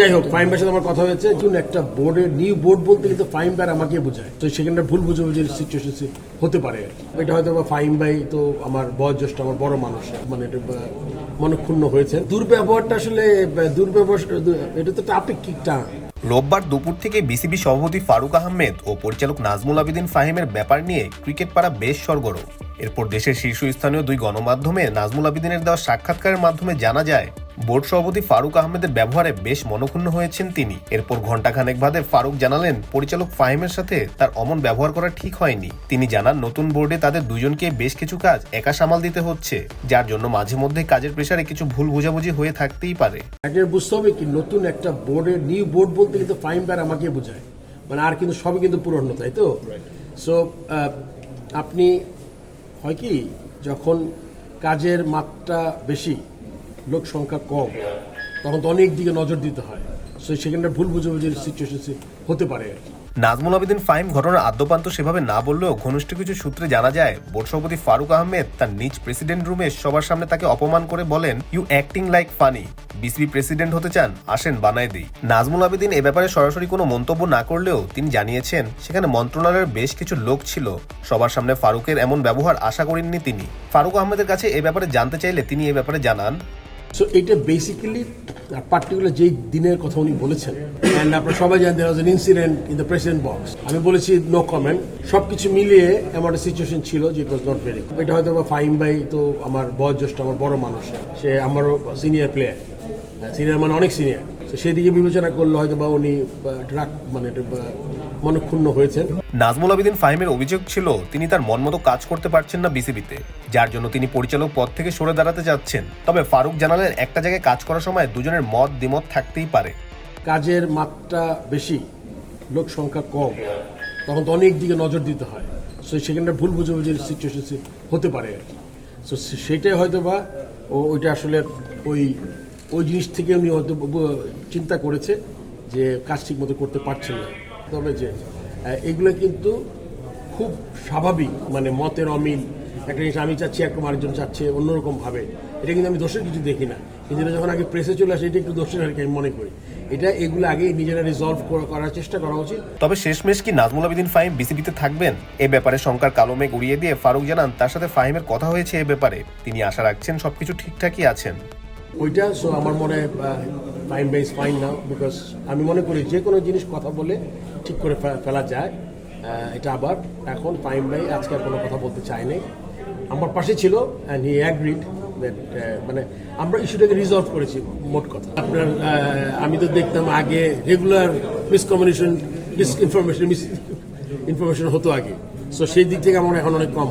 যাই হোক ফাইম সাথে আমার কথা হয়েছে। যখন একটা বোর্ডের নিউ বোর্ড বলতে কিন্তু ফাইম ব্যার আমাকে বোঝায়। তো সেখানে ভুল বুঝাবুঝির সিচুয়েশন হতে পারে। এটা হয়তো বা ফাইম ভাই তো আমার বয়োজ্যেষ্ঠ, আমার বড় মানুষ। মানে এটা মনক্ষুণ্ণ হয়েছে। দুর্ব্যবহারটা আসলে দুর্ব্যবহার, এটা তো আপেক্ষিক টার্ম রোববার দুপুর থেকে বিসিবি সভাপতি ফারুক আহমেদ ও পরিচালক নাজমুল আবেদিন ফাহিমের ব্যাপার নিয়ে ক্রিকেট পাড়া বেশ সরগরম। এরপর দেশের শীর্ষস্থানীয় দুই গণমাধ্যমে নাজমুল আবেদিনের দেওয়া সাক্ষাৎকারের মাধ্যমে জানা যায় বোর্ড সভাপতি ফারুক আহমেদের ব্যবহারে বেশ মনক্ষুণ্ণ হয়েছেন তিনি। এরপর ঘণ্টাখানেক বাদে ফারুক জানালেন পরিচালক ফাহিমের সাথে তার অমন ব্যবহার করা ঠিক হয়নি। তিনি জানান নতুন বোর্ডে তাদের দুজনকে বেশ কিছু কাজ একা সামাল দিতে হচ্ছে যার জন্য মাঝে মধ্যে কাজের প্রেসারে কিছু ভুল বোঝাবুঝি হয়ে থাকতেই পারে। বুঝতে হবে কি নতুন একটা বোর্ডের নিউ বোর্ড বলতে কিন্তু ফাইম ব্যার আমাকে বোঝায়। মানে আর কিন্তু সবই কিন্তু পুরনো তাই তো? সো আপনি হয় কি, যখন কাজের মাত্রা বেশি, লোক সংখ্যা কম, তখন তো অনেক দিকে নজর দিতে হয়। সেখানে ভুল বুঝাবুঝির সিচুয়েশন হতে পারে। আর কি নাজমুল আবেদিন ফাইম ঘটনার আদ্যপান্ত সেভাবে না বললেও ঘনিষ্ঠ কিছু সূত্রে জানা যায়, বোর্ড সভাপতি ফারুক আহমেদ তার নিজ প্রেসিডেন্ট রুমে সবার সামনে তাকে অপমান করে বলেন you acting like funny BCB president হতে চান, আসেন বানায় দিই নাজমুল আবেদিন এ ব্যাপারে সরাসরি কোনো মন্তব্য না করলেও তিনি জানিয়েছেন, সেখানে মন্ত্রণালয়ের বেশ কিছু লোক ছিল। সবার সামনে ফারুকের এমন ব্যবহার আশা করেননি তিনি। ফারুক আহমেদের কাছে এ ব্যাপারে জানতে চাইলে তিনি এ ব্যাপারে জানান। সো এটা বেসিক্যালি পার্টিকুলার যেই দিনের কথা উনি বলেছেন অ্যান্ড আপনারা সবাই জানেন there was an incident in the president box আমি বলেছি নো কমেন্ট সব কিছু মিলিয়ে এমন একটা সিচুয়েশন ছিল যে ইট ওয়াজ নট ভেরি এটা হয়তো বা ফাইম ভাই তো আমার বয়োজ্যেষ্ঠ আমার বড় মানুষ। সে আমারও সিনিয়র প্লেয়ার সিনিয়র মানে অনেক সিনিয়র সেদিকে বিবেচনা করলে হয়তো বা উনি ড্রাগ মানে মনক্ষুণ্ণ হয়েছেন। নাজমুল আবেদিন ফাহিমের অভিযোগ ছিল, তিনি তার মনমতো কাজ করতে পারছেন না বিসিবিতে যার জন্য তিনি পরিচালক পদ থেকে সরে দাঁড়াতে যাচ্ছেন। তবে ফারুক জানালেন, একটা জায়গায় কাজ করার সময় দুজনের মত দ্বিমত থাকতেই পারে। কাজের মাত্রা বেশি, লোক সংখ্যা কম, তখন তো অনেক দিকে নজর দিতে হয়। সো সেখানে ভুল বুঝাবুঝির সিচুয়েশন হতে পারে। আর কি সো সেটাই হয়তো বা ওইটা আসলে ওই ওই জিনিস থেকে উনি হয়তো চিন্তা করেছে যে কাজ ঠিক মতো করতে পারছেন না। তবে যে এগুলো কিন্তু খুব স্বাভাবিক মানে মতের অমিল একটা জিনিস আমি চাচ্ছি একরকম আরেকজন চাচ্ছে অন্যরকম ভাবে এটা কিন্তু আমি দোষের কিছু দেখি না। কিন্তু এটা যখন আগে প্রেসে চলে আসে এটা একটু দোষের আর কি আমি মনে করি। এটা এগুলো আগে নিজেরা রিজলভ করার চেষ্টা করা উচিত। তবে শেষমেশ কি নাজমুল আবেদিন ফাহিম বিসিবিতে থাকবেন? এ ব্যাপারে শঙ্কার কালো মেঘ উড়িয়ে দিয়ে ফারুক জানান তার সাথে ফাহিমের কথা হয়েছে এ ব্যাপারে। তিনি আশা রাখছেন সবকিছু ঠিকঠাকই আছেন। ওইটা সো আমার মনে fine base fine now because আমি মনে করি যে কোনো জিনিস কথা বলে ঠিক করে ফেলা যায়। এটা আবার এখন টাইম ভাই আজকে আর কোনো কথা বলতে চাই চায়নি আমার পাশে ছিল অ্যান্ড হি অ্যাগ্রিড দ্যাট মানে আমরা ইস্যুটাকে রিজলভ করেছি, মোট কথা। আপনার আমি তো দেখতাম আগে regular miscommunication miss information miss information হতো আগে। সো সেই দিক থেকে আমার এখন অনেক কম